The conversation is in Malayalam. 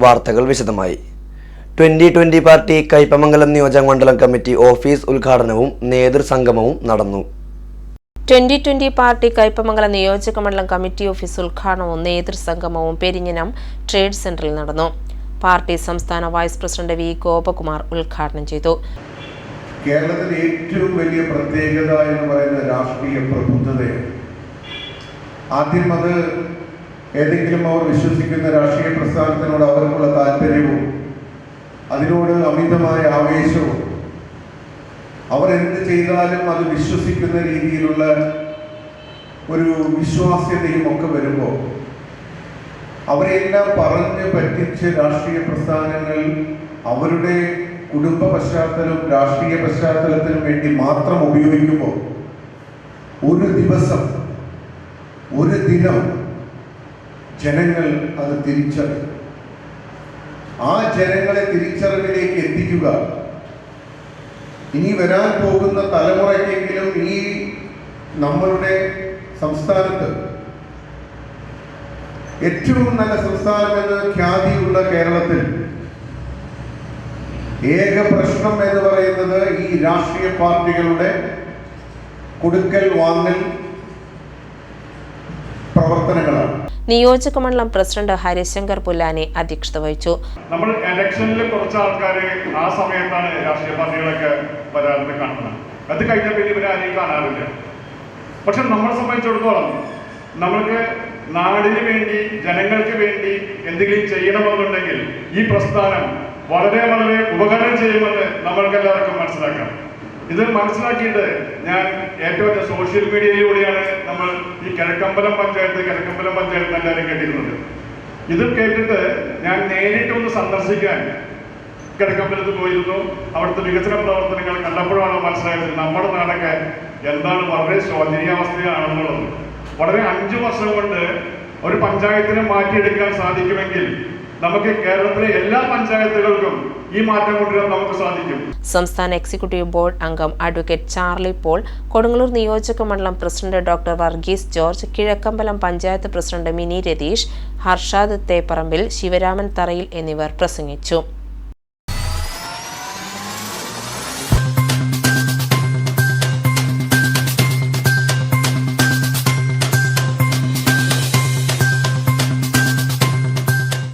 വാർത്തകൾ വിശദമായി. ട്വന്റി ട്വന്റി പാർട്ടി കൈപ്പമംഗലം നിയോജക മണ്ഡലം കമ്മിറ്റി ഓഫീസ് ഉദ്ഘാടനവും നേതൃസംഗമവും നടന്നു. ട്വന്റി ട്വന്റി പാർട്ടി കൈപ്പമംഗലം നിയോജക മണ്ഡലം കമ്മിറ്റി ഓഫീസ് ഉദ്ഘാടനവും നേതൃസംഗമവും പെരിഞ്ഞനം ട്രേഡ് സെന്ററിൽ നടന്നു. പാർട്ടി സംസ്ഥാന വൈസ് പ്രസിഡന്റ് വി ഗോപകുമാർ ഉദ്ഘാടനം ചെയ്തു. കേരളത്തിലെ ഏറ്റവും വലിയ പ്രത്യേകത എന്ന് പറയുന്ന രാഷ്ട്രീയ പ്രബുദ്ധതയാണ്. ആദ്യം അത് ഏതെങ്കിലും അവർ വിശ്വസിക്കുന്ന രാഷ്ട്രീയ പ്രസ്ഥാനത്തിനോട് അവർക്കുള്ള താല്പര്യവും അതിനോട് അമിതമായ ആവേശവും അവർ എന്ത് ചെയ്താലും അത് വിശ്വസിക്കുന്ന രീതിയിലുള്ള ഒരു വിശ്വാസ്യതയും ഒക്കെ വരുമ്പോൾ അവരെല്ലാം പറഞ്ഞ് പറ്റിച്ച് രാഷ്ട്രീയ പ്രസ്ഥാനങ്ങൾ അവരുടെ കുടുംബ പശ്ചാത്തലം രാഷ്ട്രീയ പശ്ചാത്തലത്തിനും വേണ്ടി മാത്രം ഉപയോഗിക്കുമ്പോൾ ഒരു ദിവസം ഒരു ദിനം ജനങ്ങൾ അത് തിരിച്ചറിയും. ആ ജനങ്ങളെ തിരിച്ചറിവിലേക്ക് എത്തിക്കുക. ഇനി വരാൻ പോകുന്ന തലമുറയ്ക്കെങ്കിലും ഈ നമ്മളുടെ സംസ്ഥാനത്ത് ഏറ്റവും നല്ല സംസ്ഥാനമെന്ന് ഖ്യാതിയുള്ള കേരളത്തിൽ ഏക പ്രശ്നം എന്ന് പറയുന്നത് ഈ രാഷ്ട്രീയ പാർട്ടികളുടെ കൊടുക്കൽ വാങ്ങൽ പ്രവർത്തനങ്ങളാണ്. നിയോജക മണ്ഡലം പ്രസിഡന്റ് ഹരിശങ്കർ പുല്ലാനെ അധ്യക്ഷത വഹിച്ചു. നമ്മൾ ഇലക്ഷനിൽ കുറച്ച് ആൾക്കാർ ആ സമയത്താണ് രാഷ്ട്രീയ പാർട്ടികളൊക്കെ വരാറുണ്ട് കാണുന്നത്. അത് കഴിഞ്ഞ പിന്നെ ഇവരെ ആരെയും കാണാറില്ല. പക്ഷെ നമ്മളെ സംബന്ധിച്ചിടത്തോളം നമ്മൾക്ക് നാടിന് വേണ്ടി ജനങ്ങൾക്ക് വേണ്ടി എന്തെങ്കിലും ചെയ്യണമെന്നുണ്ടെങ്കിൽ ഈ പ്രസ്ഥാനം വളരെ വളരെ ഉപകാരം ചെയ്യുമെന്ന് നമ്മൾക്ക് എല്ലാവർക്കും മനസ്സിലാക്കാം. ഇത് മനസ്സിലാക്കിയിട്ട് ഞാൻ ഏറ്റവും സോഷ്യൽ മീഡിയയിലൂടെയാണ് നമ്മൾ ഈ കിഴക്കമ്പലം പഞ്ചായത്ത് കിഴക്കമ്പലം പഞ്ചായത്ത് എല്ലാവരും കേട്ടിരുന്നത്. ഇത് കേട്ടിട്ട് ഞാൻ നേരിട്ടൊന്ന് സന്ദർശിക്കാൻ കിഴക്കമ്പലത്ത് പോയിരുന്നു. അവിടുത്തെ വികസന പ്രവർത്തനങ്ങൾ കണ്ടപ്പോഴാണ് മനസ്സിലായത് നമ്മുടെ നാടൊക്കെ എന്താണ് വളരെ ശോചനീയാവസ്ഥയാണെന്നുള്ളത് വളരെ അഞ്ചു വർഷം കൊണ്ട് ഒരു പഞ്ചായത്തിനെ മാറ്റിയെടുക്കാൻ സാധിക്കുമെങ്കിൽ നമുക്ക് കേരളത്തിലെ എല്ലാ പഞ്ചായത്തുകൾക്കും ഈ മാറ്റം കൊണ്ടുവരാൻ നമുക്ക് സാധിക്കും. സംസ്ഥാന എക്സിക്യൂട്ടീവ് ബോർഡ് അംഗം അഡ്വക്കേറ്റ് ചാർലി പോൾ കൊടുങ്ങല്ലൂർ നിയോജക മണ്ഡലം president doctor Varghese George Kizhakkambalam panchayat president Mini Ratheesh Harshad Theparambil Sivaraman Tharayil എന്നിവർ പ്രസംഗിച്ചു.